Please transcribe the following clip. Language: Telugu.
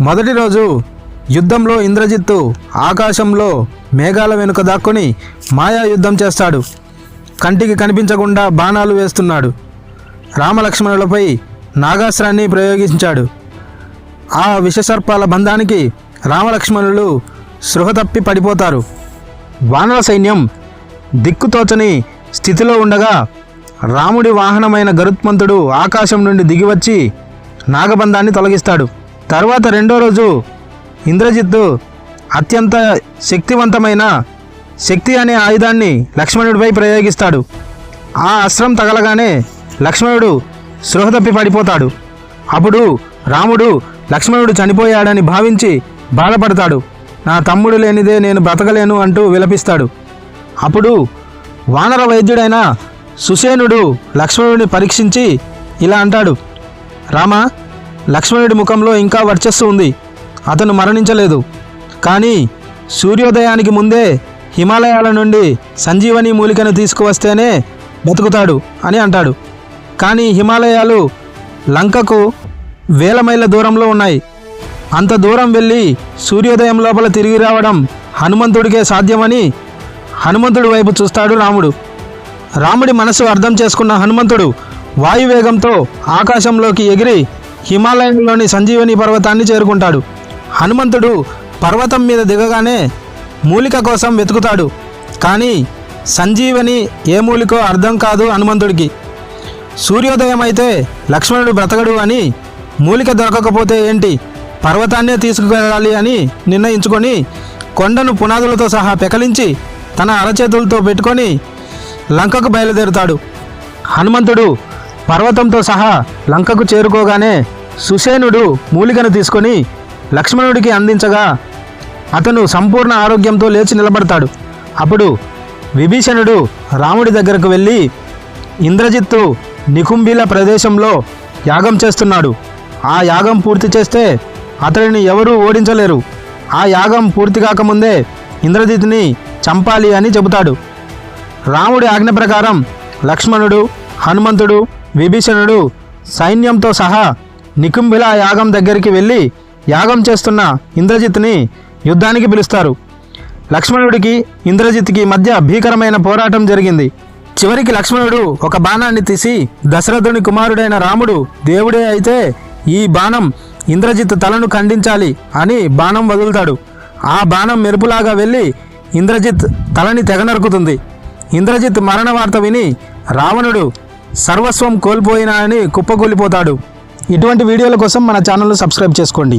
మొదటి రోజు యుద్ధంలో ఇంద్రజిత్తు ఆకాశంలో మేఘాల వెనుక దాక్కుని మాయా యుద్ధం చేస్తాడు. కంటికి కనిపించకుండా బాణాలు వేస్తున్నాడు. రామలక్ష్మణులపై నాగాస్త్రాన్ని ప్రయోగించాడు. ఆ విషసర్పాల బంధానికి రామలక్ష్మణులు సృహ తప్పి పడిపోతారు. వానర సైన్యం దిక్కుతోచని స్థితిలో ఉండగా రాముడి వాహనమైన గరుత్మంతుడు ఆకాశం నుండి దిగివచ్చి నాగబంధాన్ని తొలగిస్తాడు. తర్వాత రెండో రోజు ఇంద్రజిత్తు అత్యంత శక్తివంతమైన శక్తి అనే ఆయుధాన్ని లక్ష్మణుడిపై ప్రయోగిస్తాడు. ఆ అస్త్రం తగలగానే లక్ష్మణుడు సృహ తప్పి పడిపోతాడు. అప్పుడు రాముడు లక్ష్మణుడు చనిపోయాడని భావించి బాధపడతాడు. నా తమ్ముడు లేనిదే నేను బ్రతకలేను అంటూ విలపిస్తాడు. అప్పుడు వానర వైద్యుడైన సుసేనుడు లక్ష్మణుడిని పరీక్షించి ఇలా అంటాడు. రామా లక్ష్మణుడి ముఖంలో ఇంకా వర్చస్సు ఉంది. అతను మరణించలేదు. కానీ సూర్యోదయానికి ముందే హిమాలయాల నుండి సంజీవని మూలికను తీసుకువస్తేనే బతుకుతాడు అని అంటాడు. కానీ హిమాలయాలు లంకకు వేల మైళ్ళ దూరంలో ఉన్నాయి. అంత దూరం వెళ్ళి సూర్యోదయం లోపల తిరిగి రావడం హనుమంతుడికే సాధ్యమని హనుమంతుడి వైపు చూస్తాడు రాముడు. రాముడి మనసు అర్థం చేసుకున్న హనుమంతుడు వాయువేగంతో ఆకాశంలోకి ఎగిరి హిమాలయంలోని సంజీవని పర్వతాన్ని చేరుకుంటాడు. హనుమంతుడు పర్వతం మీద దిగగానే మూలిక కోసం వెతుకుతాడు. కానీ సంజీవని ఏ మూలికో అర్థం కాదు హనుమంతుడికి. సూర్యోదయం అయితే లక్ష్మణుడు బ్రతకడు అని మూలిక దొరకకపోతే ఏంటి? పర్వతాన్నే తీసుకువెళ్ళాలి అని నిర్ణయించుకొని కొండను పునాదులతో సహా పెకలించి తన అరచేతులతో పెట్టుకొని లంకకు బయలుదేరుతాడు. హనుమంతుడు పర్వతంతో సహా లంకకు చేరుకోగానే సుసేనుడు మూలికను తీసుకొని లక్ష్మణుడికి అందించగా అతను సంపూర్ణ ఆరోగ్యంతో లేచి నిలబడతాడు. అప్పుడు విభీషణుడు రాముడి దగ్గరకు వెళ్ళి ఇంద్రజిత్తు నికుంభిల ప్రదేశంలో యాగం చేస్తున్నాడు. ఆ యాగం పూర్తి చేస్తే అతడిని ఎవరూ ఓడించలేరు. ఆ యాగం పూర్తి కాకముందే ఇంద్రజిత్ని చంపాలి అని చెబుతాడు. రాముడి ఆజ్ఞ ప్రకారం లక్ష్మణుడు హనుమంతుడు విభీషణుడు సైన్యంతో సహా నికుంభిల యాగం దగ్గరికి వెళ్ళి యాగం చేస్తున్న ఇంద్రజిత్ని యుద్ధానికి పిలుస్తారు. లక్ష్మణుడికి ఇంద్రజిత్కి మధ్య భీకరమైన పోరాటం జరిగింది. చివరికి లక్ష్మణుడు ఒక బాణాన్ని తీసి దశరథుని కుమారుడైన రాముడు దేవుడే అయితే ఈ బాణం ఇంద్రజిత్ తలను ఖండించాలి అని బాణం వదులుతాడు. ఆ బాణం మెరుపులాగా వెళ్ళి ఇంద్రజిత్ తలని తెగ నరుకుతుంది. ఇంద్రజిత్ మరణ వార్త విని రావణుడు సర్వస్వం కోల్పోయినా అని కుప్పకూలిపోతాడు. ఇటువంటి వీడియోల కోసం మన ఛానల్ను సబ్స్క్రైబ్ చేసుకోండి.